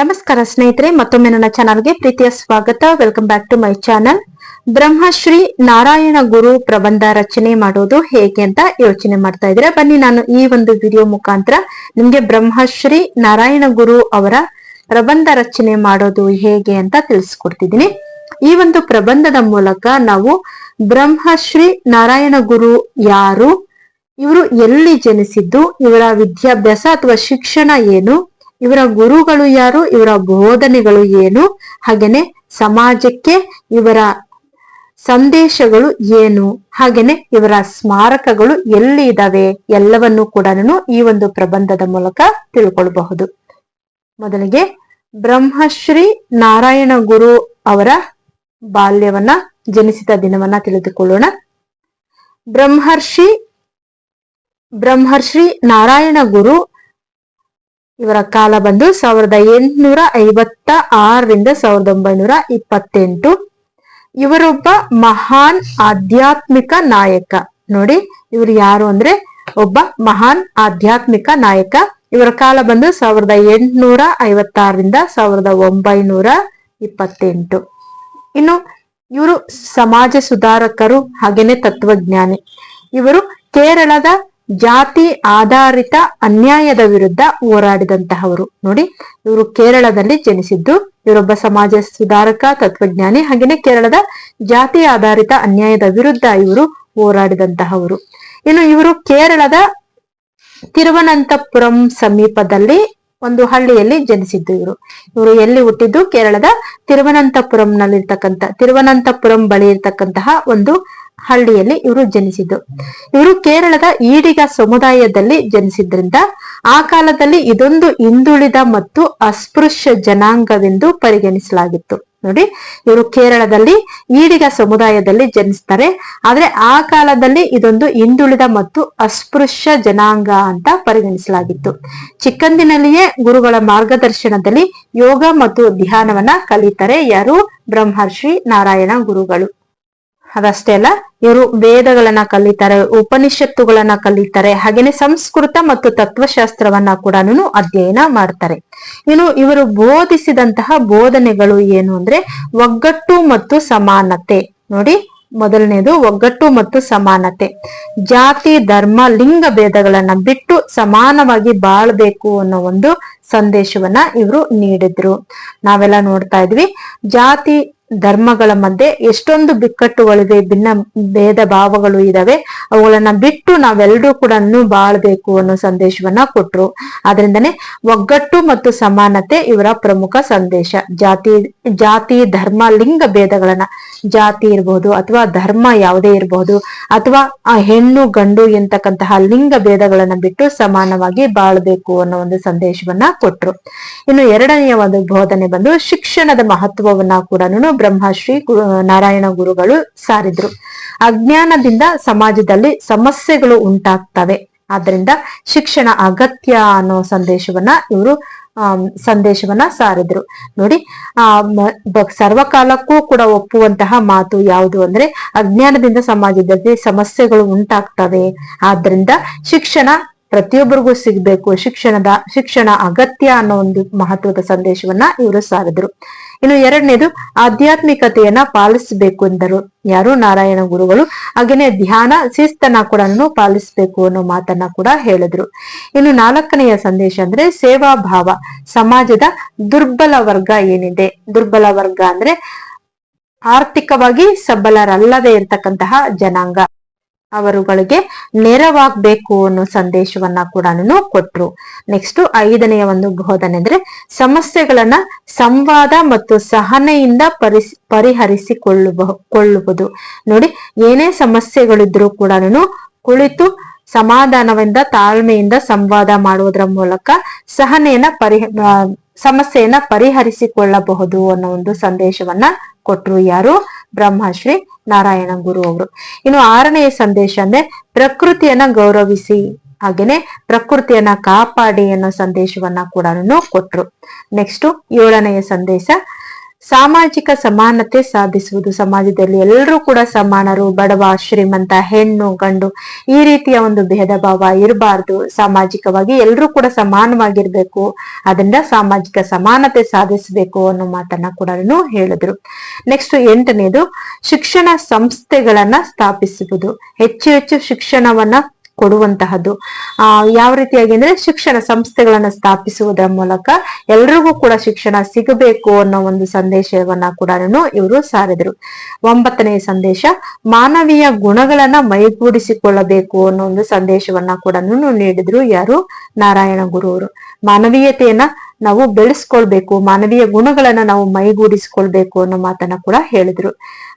ನಮಸ್ಕಾರ ಸ್ನೇಹಿತರೆ, ಮತ್ತೊಮ್ಮೆ ನನ್ನ ಚಾನಲ್ಗೆ ಪ್ರೀತಿಯ ಸ್ವಾಗತ. Welcome back to my channel Brahmashri Narayana Guru ಪ್ರಬಂಧ ರಚನೆ ಮಾಡೋದು ಹೇಗೆ ಅಂತ ಯೋಚನೆ ಮಾಡ್ತಾ ಇದ್ರೆ ಬನ್ನಿ, ನಾನು ಈ ಒಂದು ವಿಡಿಯೋ ಮುಖಾಂತರ ನಿಮ್ಗೆ ಬ್ರಹ್ಮಶ್ರೀ ನಾರಾಯಣ ಗುರು ಅವರ ಪ್ರಬಂಧ ರಚನೆ ಮಾಡೋದು ಹೇಗೆ ಅಂತ ತಿಳಿಸ್ಕೊಡ್ತಿದ್ದೀನಿ. ಈ ಒಂದು ಪ್ರಬಂಧದ ಮೂಲಕ ನಾವು ಬ್ರಹ್ಮಶ್ರೀ ನಾರಾಯಣ ಗುರು ಯಾರು, ಇವರು ಎಲ್ಲಿ ಜನಿಸಿದ್ದು, ಇವರ ವಿದ್ಯಾಭ್ಯಾಸ ಅಥವಾ ಶಿಕ್ಷಣ ಏನು ಇವರ ಗುರುಗಳು ಯಾರು, ಇವರ ಬೋಧನೆಗಳು ಏನು, ಹಾಗೇನೆ ಸಮಾಜಕ್ಕೆ ಇವರ ಸಂದೇಶಗಳು ಏನು, ಹಾಗೇನೆ ಇವರ ಸ್ಮಾರಕಗಳು ಎಲ್ಲಿ ಇದಾವೆ ಎಲ್ಲವನ್ನು ಕೂಡ ಈ ಒಂದು ಪ್ರಬಂಧದ ಮೂಲಕ ತಿಳ್ಕೊಳ್ಬಹುದು. ಮೊದಲಿಗೆ ಬ್ರಹ್ಮಶ್ರೀ ನಾರಾಯಣ ಗುರು ಅವರ ಬಾಲ್ಯವನ್ನ, ಜನಿಸಿದ ದಿನವನ್ನ ತಿಳಿದುಕೊಳ್ಳೋಣ. ಬ್ರಹ್ಮರ್ಷಿ ಬ್ರಹ್ಮರ್ಷಿ ನಾರಾಯಣ ಗುರು ಇವರ ಕಾಲ ಬಂದು ಸಾವಿರದ ಎಂಟುನೂರ ಐವತ್ತ ಆರರಿಂದ ಸಾವಿರದ ಒಂಬೈನೂರ ಇಪ್ಪತ್ತೆಂಟು. ಇವರೊಬ್ಬ ಮಹಾನ್ ಆಧ್ಯಾತ್ಮಿಕ ನಾಯಕ. ನೋಡಿ, ಇವರು ಯಾರು ಅಂದ್ರೆ ಒಬ್ಬ ಮಹಾನ್ ಆಧ್ಯಾತ್ಮಿಕ ನಾಯಕ. ಇವರ ಕಾಲ ಬಂದು ಸಾವಿರದ ಎಂಟುನೂರ ಐವತ್ತಾರರಿಂದ ಸಾವಿರದ ಒಂಬೈನೂರ ಇಪ್ಪತ್ತೆಂಟು. ಇನ್ನು ಇವರು ಸಮಾಜ ಸುಧಾರಕರು, ಹಾಗೇನೆ ತತ್ವಜ್ಞಾನಿ. ಇವರು ಕೇರಳದ ಜಾತಿ ಆಧಾರಿತ ಅನ್ಯಾಯದ ವಿರುದ್ಧ ಹೋರಾಡಿದಂತಹವರು. ನೋಡಿ, ಇವರು ಕೇರಳದಲ್ಲಿ ಜನಿಸಿದ್ದು. ಇವರೊಬ್ಬ ಸಮಾಜ ಸುಧಾರಕ, ತತ್ವಜ್ಞಾನಿ, ಹಾಗೇನೆ ಕೇರಳದ ಜಾತಿ ಆಧಾರಿತ ಅನ್ಯಾಯದ ವಿರುದ್ಧ ಇವರು ಹೋರಾಡಿದಂತಹವರು. ಇನ್ನು ಇವರು ಕೇರಳದ ತಿರುವನಂತಪುರಂ ಸಮೀಪದಲ್ಲಿ ಒಂದು ಹಳ್ಳಿಯಲ್ಲಿ ಜನಿಸಿದ್ದು ಇವರು. ಇವರು ಎಲ್ಲಿ ಹುಟ್ಟಿದ್ದು? ಕೇರಳದ ತಿರುವನಂತಪುರಂನಲ್ಲಿರ್ತಕ್ಕಂಥ, ತಿರುವನಂತಪುರಂ ಬಳಿ ಇರ್ತಕ್ಕಂತಹ ಒಂದು ಹಳ್ಳಿಯಲ್ಲಿ ಇವರು ಜನಿಸಿದ್ದು. ಇವರು ಕೇರಳದ ಈಡಿಗ ಸಮುದಾಯದಲ್ಲಿ ಜನಿಸಿದ್ರಿಂದ ಆ ಕಾಲದಲ್ಲಿ ಇದೊಂದು ಹಿಂದುಳಿದ ಮತ್ತು ಅಸ್ಪೃಶ್ಯ ಜನಾಂಗವೆಂದು ಪರಿಗಣಿಸಲಾಗಿತ್ತು. ನೋಡಿ, ಇವರು ಕೇರಳದಲ್ಲಿ ಈಡಿಗ ಸಮುದಾಯದಲ್ಲಿ ಜನಿಸ್ತಾರೆ. ಆದ್ರೆ ಆ ಕಾಲದಲ್ಲಿ ಇದೊಂದು ಹಿಂದುಳಿದ ಮತ್ತು ಅಸ್ಪೃಶ್ಯ ಜನಾಂಗ ಅಂತ ಪರಿಗಣಿಸಲಾಗಿತ್ತು. ಚಿಕ್ಕಂದಿನಲ್ಲಿಯೇ ಗುರುಗಳ ಮಾರ್ಗದರ್ಶನದಲ್ಲಿ ಯೋಗ ಮತ್ತು ಧ್ಯಾನವನ್ನ ಕಲಿತಾರೆ ಯಾರು? ಬ್ರಹ್ಮರ್ಷಿ ನಾರಾಯಣ ಗುರುಗಳು. ಅದಷ್ಟೇ ಅಲ್ಲ, ಇವರು ವೇದಗಳನ್ನ ಕಲಿತಾರೆ, ಉಪನಿಷತ್ತುಗಳನ್ನ ಕಲಿತಾರೆ, ಹಾಗೇನೆ ಸಂಸ್ಕೃತ ಮತ್ತು ತತ್ವಶಾಸ್ತ್ರವನ್ನ ಕೂಡ ಅಧ್ಯಯನ ಮಾಡ್ತಾರೆ. ಇನ್ನು ಇವರು ಬೋಧಿಸಿದಂತಹ ಬೋಧನೆಗಳು ಏನು ಅಂದ್ರೆ ಒಗ್ಗಟ್ಟು ಮತ್ತು ಸಮಾನತೆ. ನೋಡಿ, ಮೊದಲನೇದು ಒಗ್ಗಟ್ಟು ಮತ್ತು ಸಮಾನತೆ. ಜಾತಿ, ಧರ್ಮ, ಲಿಂಗ ಭೇದಗಳನ್ನ ಬಿಟ್ಟು ಸಮಾನವಾಗಿ ಬಾಳ್ಬೇಕು ಅನ್ನೋ ಒಂದು ಸಂದೇಶವನ್ನ ಇವರು ನೀಡಿದ್ರು. ನಾವೆಲ್ಲ ನೋಡ್ತಾ ಇದ್ವಿ, ಜಾತಿ ಧರ್ಮಗಳ ಮಧ್ಯೆ ಎಷ್ಟೊಂದು ಬಿಕ್ಕಟ್ಟುಗಳಿವೆ ಭಿನ್ನ ಭೇದ ಭಾವಗಳು ಇದಾವೆ. ಅವುಗಳನ್ನ ಬಿಟ್ಟು ನಾವೆಲ್ಲರೂ ಕೂಡ ಬಾಳ್ಬೇಕು ಅನ್ನೋ ಸಂದೇಶವನ್ನ ಕೊಟ್ರು. ಆದ್ರಿಂದನೇ ಒಗ್ಗಟ್ಟು ಮತ್ತು ಸಮಾನತೆ ಇವರ ಪ್ರಮುಖ ಸಂದೇಶ. ಜಾತಿ ಜಾತಿ, ಧರ್ಮ, ಲಿಂಗ ಭೇದಗಳನ್ನ ಜಾತಿ ಇರಬಹುದು ಅಥವಾ ಧರ್ಮ ಯಾವುದೇ ಇರಬಹುದು ಅಥವಾ ಹೆಣ್ಣು, ಗಂಡು ಎಂತಕ್ಕಂತಹ ಲಿಂಗ ಭೇದಗಳನ್ನ ಬಿಟ್ಟು ಸಮಾನವಾಗಿ ಬಾಳ್ಬೇಕು ಅನ್ನೋ ಒಂದು ಸಂದೇಶವನ್ನ ಕೊಟ್ರು. ಇನ್ನು ಎರಡನೆಯ ಒಂದು ಬೋಧನೆ ಬಂದು ಶಿಕ್ಷಣದ ಮಹತ್ವವನ್ನ ಕೂಡ ಬ್ರಹ್ಮಶ್ರೀ ನಾರಾಯಣ ಗುರುಗಳು ಸಾರಿದ್ರು. ಅಜ್ಞಾನದಿಂದ ಸಮಾಜದಲ್ಲಿ ಸಮಸ್ಯೆಗಳು ಉಂಟಾಗ್ತವೆ. ಆದ್ರಿಂದ ಶಿಕ್ಷಣ ಅಗತ್ಯ ಅನ್ನೋ ಸಂದೇಶವನ್ನ ಇವರು ಸಂದೇಶವನ್ನ ಸಾರಿದ್ರು. ನೋಡಿ, ಆ ಸರ್ವಕಾಲಕ್ಕೂ ಕೂಡ ಒಪ್ಪುವಂತಹ ಮಾತು ಯಾವುದು ಅಂದ್ರೆ ಅಜ್ಞಾನದಿಂದ ಸಮಾಜದಲ್ಲಿ ಸಮಸ್ಯೆಗಳು ಉಂಟಾಗ್ತವೆ. ಆದ್ರಿಂದ ಶಿಕ್ಷಣ ಪ್ರತಿಯೊಬ್ಬರಿಗೂ ಸಿಗ್ಬೇಕು. ಶಿಕ್ಷಣದ, ಶಿಕ್ಷಣ ಅಗತ್ಯ ಅನ್ನೋ ಒಂದು ಮಹತ್ವದ ಸಂದೇಶವನ್ನ ಇವರು ಸಾರಿದ್ರು. ಇನ್ನು ಎರಡನೇದು ಆಧ್ಯಾತ್ಮಿಕತೆಯನ್ನ ಪಾಲಿಸಬೇಕು ಎಂದರು. ಯಾರು? ನಾರಾಯಣ ಗುರುಗಳು. ಹಾಗೇನೆ ಧ್ಯಾನ, ಶಿಸ್ತನ್ನ ಕೂಡ ಪಾಲಿಸಬೇಕು ಅನ್ನೋ ಮಾತನ್ನ ಕೂಡ ಹೇಳಿದ್ರು. ಇನ್ನು ನಾಲ್ಕನೆಯ ಸಂದೇಶ ಅಂದ್ರೆ ಸೇವಾ ಭಾವ ಸಮಾಜದ ದುರ್ಬಲ ವರ್ಗ ಏನಿದೆ? ದುರ್ಬಲ ವರ್ಗ ಅಂದ್ರೆ ಆರ್ಥಿಕವಾಗಿ ಸಬಲರಲ್ಲದೆ ಇರ್ತಕ್ಕಂತಹ ಜನಾಂಗ. ಅವರುಗಳಿಗೆ ನೆರವಾಗಬೇಕು ಅನ್ನೋ ಸಂದೇಶವನ್ನ ಕೂಡ ಕೊಟ್ರು. ನೆಕ್ಸ್ಟ್ ಐದನೆಯ ಒಂದು ಬೋಧನೆ ಅಂದ್ರೆ ಸಮಸ್ಯೆಗಳನ್ನ ಸಂವಾದ ಮತ್ತು ಸಹನೆಯಿಂದ ಪರಿಸ್ ಪರಿಹರಿಸಿಕೊಳ್ಳುವ ಕೊಳ್ಳುವುದು. ನೋಡಿ, ಏನೇ ಸಮಸ್ಯೆಗಳಿದ್ರು ಕೂಡ ಕುಳಿತು ಸಮಾಧಾನದಿಂದ ತಾಳ್ಮೆಯಿಂದ ಸಂವಾದ ಮಾಡುವುದರ ಮೂಲಕ ಸಹನೆಯನ್ನ ಪರಿಹ ಸಮಸ್ಯೆಯನ್ನ ಪರಿಹರಿಸಿಕೊಳ್ಳಬಹುದು ಅನ್ನೋ ಒಂದು ಸಂದೇಶವನ್ನ ಕೊಟ್ರು ಯಾರು? ಬ್ರಹ್ಮಶ್ರೀ ನಾರಾಯಣ ಗುರು ಅವರು. ಇನ್ನು ಆರನೆಯ ಸಂದೇಶ ಅಂದ್ರೆ ಪ್ರಕೃತಿಯನ್ನ ಗೌರವಿಸಿ ಹಾಗೇನೆ ಪ್ರಕೃತಿಯನ್ನ ಕಾಪಾಡಿ ಅನ್ನೋ ಸಂದೇಶವನ್ನ ಕೂಡ ಕೊಟ್ರು. ನೆಕ್ಸ್ಟ್ ಏಳನೆಯ ಸಂದೇಶ ಸಾಮಾಜಿಕ ಸಮಾನತೆ ಸಾಧಿಸುವುದು ಸಮಾಜದಲ್ಲಿ ಎಲ್ಲರೂ ಕೂಡ ಸಮಾನರು, ಬಡವ, ಶ್ರೀಮಂತ, ಹೆಣ್ಣು, ಗಂಡು, ಈ ರೀತಿಯ ಒಂದು ಭೇದ ಭಾವ ಇರಬಾರ್ದು. ಸಾಮಾಜಿಕವಾಗಿ ಎಲ್ಲರೂ ಕೂಡ ಸಮಾನವಾಗಿರ್ಬೇಕು. ಅದರಿಂದ ಸಾಮಾಜಿಕ ಸಮಾನತೆ ಸಾಧಿಸಬೇಕು ಅನ್ನೋ ಮಾತನ್ನ ಕೂಡ ಹೇಳಿದ್ರು. ನೆಕ್ಸ್ಟ್ ಎಂಟನೇದು ಶಿಕ್ಷಣ ಸಂಸ್ಥೆಗಳನ್ನ ಸ್ಥಾಪಿಸುವುದು. ಹೆಚ್ಚು ಹೆಚ್ಚು ಶಿಕ್ಷಣವನ್ನ ಕೊಡುವಂತಹದ್ದು. ಆ, ಯಾವ ರೀತಿಯಾಗಿ ಅಂದ್ರೆ ಶಿಕ್ಷಣ ಸಂಸ್ಥೆಗಳನ್ನ ಸ್ಥಾಪಿಸುವುದರ ಮೂಲಕ ಎಲ್ರಿಗೂ ಕೂಡ ಶಿಕ್ಷಣ ಸಿಗಬೇಕು ಅನ್ನೋ ಒಂದು ಸಂದೇಶವನ್ನ ಕೂಡ ಇವರು ಸಾರಿದ್ರು. ಒಂಬತ್ತನೇ ಸಂದೇಶ, ಮಾನವೀಯ ಗುಣಗಳನ್ನ ಮೈಗೂಡಿಸಿಕೊಳ್ಳಬೇಕು ಅನ್ನೋ ಒಂದು ಸಂದೇಶವನ್ನ ಕೂಡ ನೀಡಿದ್ರು ಯಾರು? ನಾರಾಯಣ ಗುರು ಅವರು ಮಾನವೀಯತೆಯನ್ನ ನಾವು ಬೆಳೆಸ್ಕೊಳ್ಬೇಕು, ಮಾನವೀಯ ಗುಣಗಳನ್ನ ನಾವು ಮೈಗೂಡಿಸ್ಕೊಳ್ಬೇಕು ಅನ್ನೋ ಮಾತನ್ನ ಕೂಡ ಹೇಳಿದ್ರು.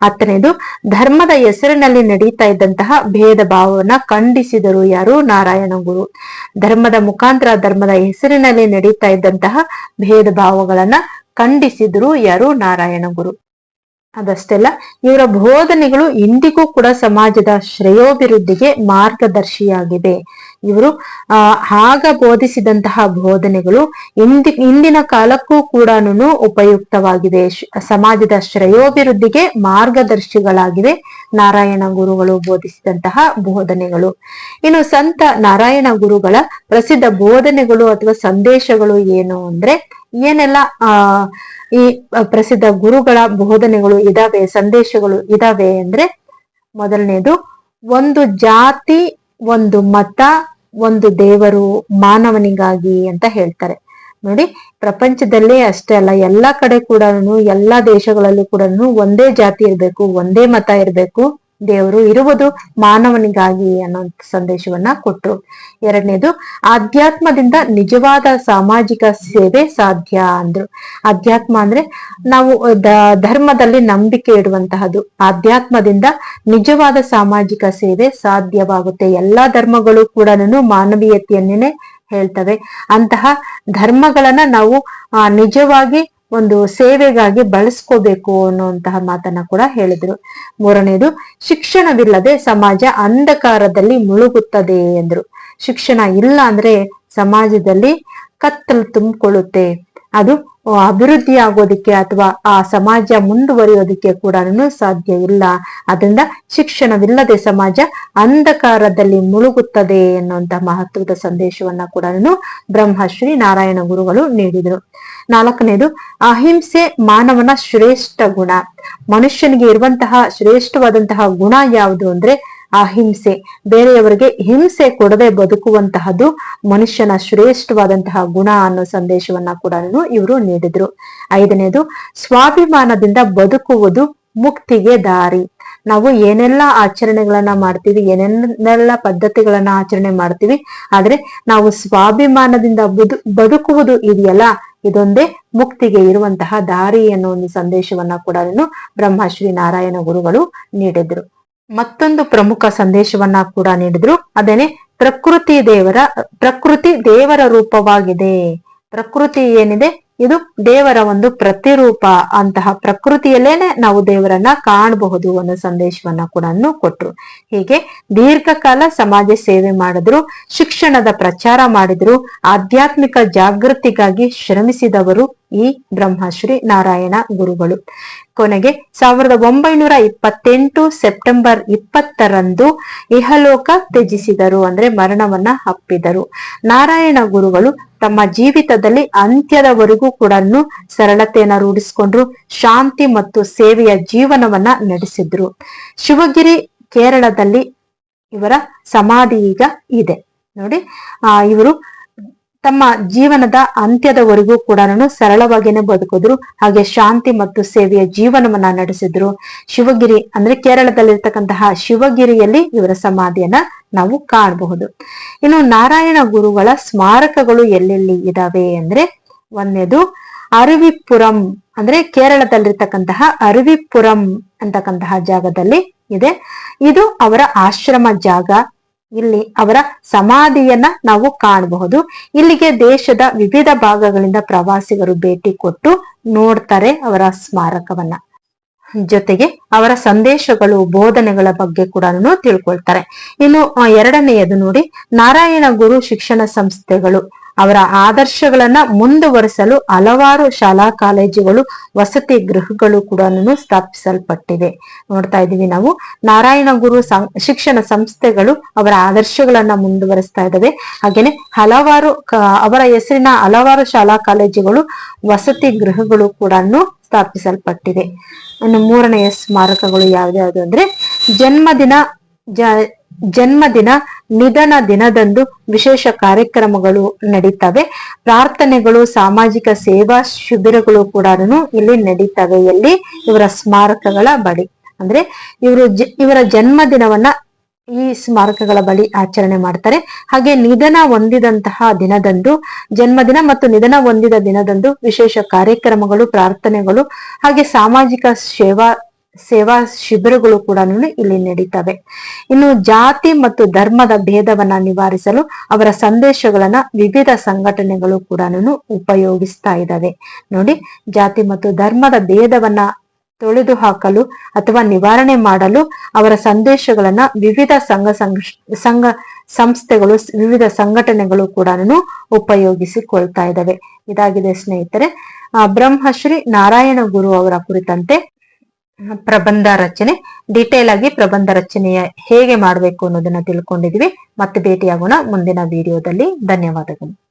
ಹತ್ತನೇದು, ಧರ್ಮದ ಹೆಸರಿನಲ್ಲಿ ನಡೀತಾ ಇದ್ದಂತಹ ಭೇದ ಭಾವವನ್ನ ಖಂಡಿಸಿದರು ಯಾರು? ನಾರಾಯಣ ಗುರು. ಧರ್ಮದ ಮುಖಾಂತರ, ಧರ್ಮದ ಹೆಸರಿನಲ್ಲಿ ನಡೀತಾ ಇದ್ದಂತಹ ಭೇದ ಭಾವಗಳನ್ನ ಖಂಡಿಸಿದ್ರು ಯಾರು? ನಾರಾಯಣ ಗುರು. ಅದಷ್ಟೆಲ್ಲ, ಇವರ ಬೋಧನೆಗಳು ಇಂದಿಗೂ ಕೂಡ ಸಮಾಜದ ಶ್ರೇಯೋಭಿವೃದ್ಧಿಗೆ ಮಾರ್ಗದರ್ಶಿಯಾಗಿವೆ ಇವರು ಆಗ ಬೋಧಿಸಿದಂತಹ ಬೋಧನೆಗಳು ಇಂದಿ, ಇಂದಿನ ಕಾಲಕ್ಕೂ ಕೂಡ ಉಪಯುಕ್ತವಾಗಿದೆ. ಸಮಾಜದ ಶ್ರೇಯೋಭಿವೃದ್ಧಿಗೆ ಮಾರ್ಗದರ್ಶಿಗಳಾಗಿವೆ ನಾರಾಯಣ ಗುರುಗಳು ಬೋಧಿಸಿದಂತಹ ಬೋಧನೆಗಳು. ಇನ್ನು ಸಂತ ನಾರಾಯಣ ಗುರುಗಳ ಪ್ರಸಿದ್ಧ ಬೋಧನೆಗಳು ಅಥವಾ ಸಂದೇಶಗಳು ಏನು ಅಂದ್ರೆ, ಏನೆಲ್ಲ, ಆ, ಈ ಪ್ರಸಿದ್ಧ ಗುರುಗಳ ಬೋಧನೆಗಳು ಇದಾವೆ, ಸಂದೇಶಗಳು ಇದಾವೆ ಅಂದ್ರೆ, ಮೊದಲನೇದು, ಒಂದು ಜಾತಿ ಒಂದು ಮತ, ಒಂದು ದೇವರು ಮಾನವನಿಗಾಗಿ ಅಂತ ಹೇಳ್ತಾರೆ. ನೋಡಿ, ಪ್ರಪಂಚದಲ್ಲೇ ಅಷ್ಟೇ ಅಲ್ಲ, ಎಲ್ಲಾ ಕಡೆ ಕೂಡ ಎಲ್ಲಾ ದೇಶಗಳಲ್ಲೂ ಕೂಡ ಒಂದೇ ಜಾತಿ ಇರ್ಬೇಕು, ಒಂದೇ ಮತ ಇರ್ಬೇಕು. ದೇವರು ಇರುವುದು ಮಾನವನಿಗಾಗಿ ಅನ್ನೋ ಸಂದೇಶವನ್ನ ಕೊಟ್ರು. ಎರಡನೇದು, ಆಧ್ಯಾತ್ಮದಿಂದ ನಿಜವಾದ ಸಾಮಾಜಿಕ ಸೇವೆ ಸಾಧ್ಯ ಅಂದ್ರು. ಅಧ್ಯಾತ್ಮ ಅಂದ್ರೆ ನಾವು ಧರ್ಮದಲ್ಲಿ ನಂಬಿಕೆ ಇಡುವಂತಹದ್ದು ಆಧ್ಯಾತ್ಮದಿಂದ ನಿಜವಾದ ಸಾಮಾಜಿಕ ಸೇವೆ ಸಾಧ್ಯವಾಗುತ್ತೆ. ಎಲ್ಲಾ ಧರ್ಮಗಳು ಕೂಡ ಮಾನವೀಯತೆಯನ್ನೇ ಹೇಳ್ತವೆ. ಅಂತಹ ಧರ್ಮಗಳನ್ನ ನಾವು ನಿಜವಾಗಿ ಒಂದು ಸೇವೆಗಾಗಿ ಬಳಸ್ಕೋಬೇಕು ಅನ್ನುವಂತಹ ಮಾತನ್ನ ಕೂಡ ಹೇಳಿದ್ರು. ಮೂರನೇದು, ಶಿಕ್ಷಣವಿಲ್ಲದೆ ಸಮಾಜ ಅಂಧಕಾರದಲ್ಲಿ ಮುಳುಗುತ್ತದೆ ಎಂದ್ರು. ಶಿಕ್ಷಣ ಇಲ್ಲ ಅಂದ್ರೆ ಸಮಾಜದಲ್ಲಿ ಕತ್ತಲು ತುಂಬಿಕೊಳ್ಳುತ್ತೆ. ಅದು ಅಭಿವೃದ್ಧಿ ಆಗೋದಿಕ್ಕೆ ಅಥವಾ ಆ ಸಮಾಜ ಮುಂದುವರಿಯೋದಿಕ್ಕೆ ಕೂಡ ಸಾಧ್ಯ ಇಲ್ಲ. ಅದರಿಂದ ಶಿಕ್ಷಣವಿಲ್ಲದೆ ಸಮಾಜ ಅಂಧಕಾರದಲ್ಲಿ ಮುಳುಗುತ್ತದೆ ಎನ್ನುವಂತಹ ಮಹತ್ವದ ಸಂದೇಶವನ್ನ ಕೂಡ ಬ್ರಹ್ಮಶ್ರೀ ನಾರಾಯಣ ಗುರುಗಳು ನೀಡಿದರು. ನಾಲ್ಕನೇದು, ಅಹಿಂಸೆ ಮಾನವನ ಶ್ರೇಷ್ಠ ಗುಣ. ಮನುಷ್ಯನಿಗೆ ಇರುವಂತಹ ಶ್ರೇಷ್ಠವಾದಂತಹ ಗುಣ ಯಾವುದು ಅಂದ್ರೆ ಅಹಿಂಸೆ ಬೇರೆಯವರಿಗೆ ಹಿಂಸೆ ಕೊಡದೆ ಬದುಕುವಂತಹದ್ದು ಮನುಷ್ಯನ ಶ್ರೇಷ್ಠವಾದಂತಹ ಗುಣ ಅನ್ನೋ ಸಂದೇಶವನ್ನ ಕೂಡ ಇವರು ನೀಡಿದ್ರು. ಐದನೇದು, ಸ್ವಾಭಿಮಾನದಿಂದ ಬದುಕುವುದು ಮುಕ್ತಿಗೆ ದಾರಿ. ನಾವು ಏನೆಲ್ಲ ಆಚರಣೆಗಳನ್ನ ಮಾಡ್ತೀವಿ ಏನೆಲ್ಲ ಪದ್ಧತಿಗಳನ್ನ ಆಚರಣೆ ಮಾಡ್ತೀವಿ, ಆದ್ರೆ ನಾವು ಸ್ವಾಭಿಮಾನದಿಂದ ಬದು, ಬದುಕುವುದು ಇದೆಯಲ್ಲ, ಇದೊಂದೇ ಮುಕ್ತಿಗೆ ಇರುವಂತಹ ದಾರಿ ಅನ್ನೋ ಒಂದು ಸಂದೇಶವನ್ನ ಕೂಡ ಬ್ರಹ್ಮಶ್ರೀ ನಾರಾಯಣ ಗುರುಗಳು ನೀಡಿದ್ರು. ಮತ್ತೊಂದು ಪ್ರಮುಖ ಸಂದೇಶವನ್ನ ಕೂಡ ನೀಡಿದ್ರು. ಅದೇನೆ, ಪ್ರಕೃತಿ ದೇವರ ಪ್ರಕೃತಿ ದೇವರ ರೂಪವಾಗಿದೆ. ಪ್ರಕೃತಿ ಏನಿದೆ? ಇದು ದೇವರ ಒಂದು ಪ್ರತಿರೂಪ. ಅಂತಹ ಪ್ರಕೃತಿಯಲ್ಲೇನೆ ನಾವು ದೇವರನ್ನ ಕಾಣಬಹುದು ಅನ್ನೋ ಸಂದೇಶವನ್ನ ಕೂಡ ಕೊಟ್ರು. ಹೀಗೆ ದೀರ್ಘಕಾಲ ಸಮಾಜ ಸೇವೆ ಮಾಡಿದ್ರು, ಶಿಕ್ಷಣದ ಪ್ರಚಾರ ಮಾಡಿದ್ರು, ಆಧ್ಯಾತ್ಮಿಕ ಜಾಗೃತಿಗಾಗಿ ಶ್ರಮಿಸಿದವರು ಈ ಬ್ರಹ್ಮಶ್ರೀ ನಾರಾಯಣ ಗುರುಗಳು. ಕೊನೆಗೆ ಸಾವಿರದ ಒಂಬೈನೂರ ಇಪ್ಪತ್ತೆಂಟು ಸೆಪ್ಟೆಂಬರ್ ಇಪ್ಪತ್ತರಂದು ಇಹಲೋಕ ತ್ಯಜಿಸಿದರು, ಅಂದ್ರೆ ಮರಣವನ್ನ ಅಪ್ಪಿದರು. ನಾರಾಯಣ ಗುರುಗಳು ತಮ್ಮ ಜೀವಿತದಲ್ಲಿ ಅಂತ್ಯದವರೆಗೂ ಕೂಡ ಸರಳತೆಯನ್ನ ರೂಢಿಸಿಕೊಂಡ್ರು, ಶಾಂತಿ ಮತ್ತು ಸೇವೆಯ ಜೀವನವನ್ನ ನಡೆಸಿದ್ರು. ಶಿವಗಿರಿ ಕೇರಳದಲ್ಲಿ ಇವರ ಸಮಾಧಿ ಈಗ ಇದೆ. ನೋಡಿ, ಆ, ಇವರು ತಮ್ಮ ಜೀವನದ ಅಂತ್ಯದವರೆಗೂ ಕೂಡ ಸರಳವಾಗಿನೇ ಬದುಕಿದ್ರು. ಹಾಗೆ ಶಾಂತಿ ಮತ್ತು ಸೇವೆಯ ಜೀವನವನ್ನ ನಡೆಸಿದ್ರು. ಶಿವಗಿರಿ ಅಂದ್ರೆ ಕೇರಳದಲ್ಲಿರ್ತಕ್ಕಂತಹ ಶಿವಗಿರಿಯಲ್ಲಿ ಇವರ ಸಮಾಧಿಯನ್ನ ನಾವು ಕಾಣಬಹುದು. ಇನ್ನು ನಾರಾಯಣ ಗುರುಗಳ ಸ್ಮಾರಕಗಳು ಎಲ್ಲೆಲ್ಲಿ ಇದಾವೆ ಅಂದ್ರೆ ಒಂದೇದು ಅರವಿಪುರಂ ಅಂದ್ರೆ ಕೇರಳದಲ್ಲಿರ್ತಕ್ಕಂತಹ ಅರವಿಪುರಂ ಅಂತಕ್ಕಂತಹ ಜಾಗದಲ್ಲಿ ಇದೆ. ಇದು ಅವರ ಆಶ್ರಮ ಜಾಗ. ಇಲ್ಲಿ ಅವರ ಸಮಾಧಿಯನ್ನ ನಾವು ಕಾಣಬಹುದು. ಇಲ್ಲಿಗೆ ದೇಶದ ವಿವಿಧ ಭಾಗಗಳಿಂದ ಪ್ರವಾಸಿಗರು ಭೇಟಿ ಕೊಟ್ಟು ನೋಡ್ತಾರೆ ಅವರ ಸ್ಮಾರಕವನ್ನ. ಜೊತೆಗೆ ಅವರ ಸಂದೇಶಗಳು, ಬೋಧನೆಗಳ ಬಗ್ಗೆ ಕೂಡ ತಿಳ್ಕೊಳ್ತಾರೆ. ಇನ್ನು ಎರಡನೆಯದು ನೋಡಿ, ನಾರಾಯಣ ಗುರು ಶಿಕ್ಷಣ ಸಂಸ್ಥೆಗಳು. ಅವರ ಆದರ್ಶಗಳನ್ನ ಮುಂದುವರಿಸಲು ಹಲವಾರು ಶಾಲಾ ಕಾಲೇಜುಗಳು, ವಸತಿ ಗೃಹಗಳು ಕೂಡ ಸ್ಥಾಪಿಸಲ್ಪಟ್ಟಿವೆ. ನೋಡ್ತಾ ಇದೀವಿ ನಾವು. ನಾರಾಯಣ ಗುರು ಶಿಕ್ಷಣ ಸಂಸ್ಥೆಗಳು ಅವರ ಆದರ್ಶಗಳನ್ನ ಮುಂದುವರಿಸ್ತಾ ಇದ್ದಾವೆ. ಹಾಗೇನೆ ಹಲವಾರು ಅವರ ಹೆಸರಿನ ಹಲವಾರು ಶಾಲಾ ಕಾಲೇಜುಗಳು, ವಸತಿ ಗೃಹಗಳು ಕೂಡ ಸ್ಥಾಪಿಸಲ್ಪಟ್ಟಿವೆ ಇನ್ನು ಮೂರನೆಯ ಸ್ಮಾರಕಗಳು ಯಾವ್ಯಾವ್ದು ಅಂದ್ರೆ ಜನ್ಮದಿನ ಜ ಜನ್ಮದಿನ, ನಿಧನ ದಿನದಂದು ವಿಶೇಷ ಕಾರ್ಯಕ್ರಮಗಳು ನಡೀತವೆ. ಪ್ರಾರ್ಥನೆಗಳು, ಸಾಮಾಜಿಕ ಸೇವಾ ಶಿಬಿರಗಳು ಕೂಡ ಇಲ್ಲಿ ನಡೀತವೆ. ಎಲ್ಲಿ ಇವರ ಸ್ಮಾರಕಗಳ ಬಳಿ. ಅಂದ್ರೆ ಇವರು ಇವರ ಜನ್ಮದಿನವನ್ನ ಈ ಸ್ಮಾರಕಗಳ ಬಳಿ ಆಚರಣೆ ಮಾಡ್ತಾರೆ. ಹಾಗೆ ನಿಧನ ಹೊಂದಿದಂತಹ ದಿನದಂದು ಜನ್ಮದಿನ ಮತ್ತು ನಿಧನ ಹೊಂದಿದ ದಿನದಂದು ವಿಶೇಷ ಕಾರ್ಯಕ್ರಮಗಳು, ಪ್ರಾರ್ಥನೆಗಳು, ಹಾಗೆ ಸಾಮಾಜಿಕ ಸೇವಾ ಸೇವಾ ಶಿಬಿರಗಳು ಕೂಡ ಇಲ್ಲಿ ನಡೀತವೆ. ಇನ್ನು ಜಾತಿ ಮತ್ತು ಧರ್ಮದ ಭೇದವನ್ನ ನಿವಾರಿಸಲು ಅವರ ಸಂದೇಶಗಳನ್ನ ವಿವಿಧ ಸಂಘಟನೆಗಳು ಕೂಡ ಉಪಯೋಗಿಸ್ತಾ ಇದ್ದಾವೆ ನೋಡಿ, ಜಾತಿ ಮತ್ತು ಧರ್ಮದ ಭೇದವನ್ನ ತೊಳೆದು ಹಾಕಲು ಅಥವಾ ನಿವಾರಣೆ ಮಾಡಲು ಅವರ ಸಂದೇಶಗಳನ್ನ ವಿವಿಧ ಸಂಘ ಸಂಘ ಸಂಸ್ಥೆಗಳು, ವಿವಿಧ ಸಂಘಟನೆಗಳು ಕೂಡ ಉಪಯೋಗಿಸಿಕೊಳ್ತಾ ಇದ್ದಾವೆ ಇದಾಗಿದೆ ಸ್ನೇಹಿತರೆ ಬ್ರಹ್ಮಶ್ರೀ ನಾರಾಯಣ ಗುರು ಅವರ ಕುರಿತಂತೆ ಪ್ರಬಂಧ ರಚನೆ ಡೀಟೇಲ್ ಆಗಿ ಪ್ರಬಂಧ ರಚನೆಯ ಹೇಗೆ ಮಾಡಬೇಕು ಅನ್ನೋದನ್ನ ತಿಳ್ಕೊಂಡಿದ್ವಿ. ಮತ್ತೆ ಭೇಟಿಯಾಗೋಣ ಮುಂದಿನ ವಿಡಿಯೋದಲ್ಲಿ ಧನ್ಯವಾದಗಳು.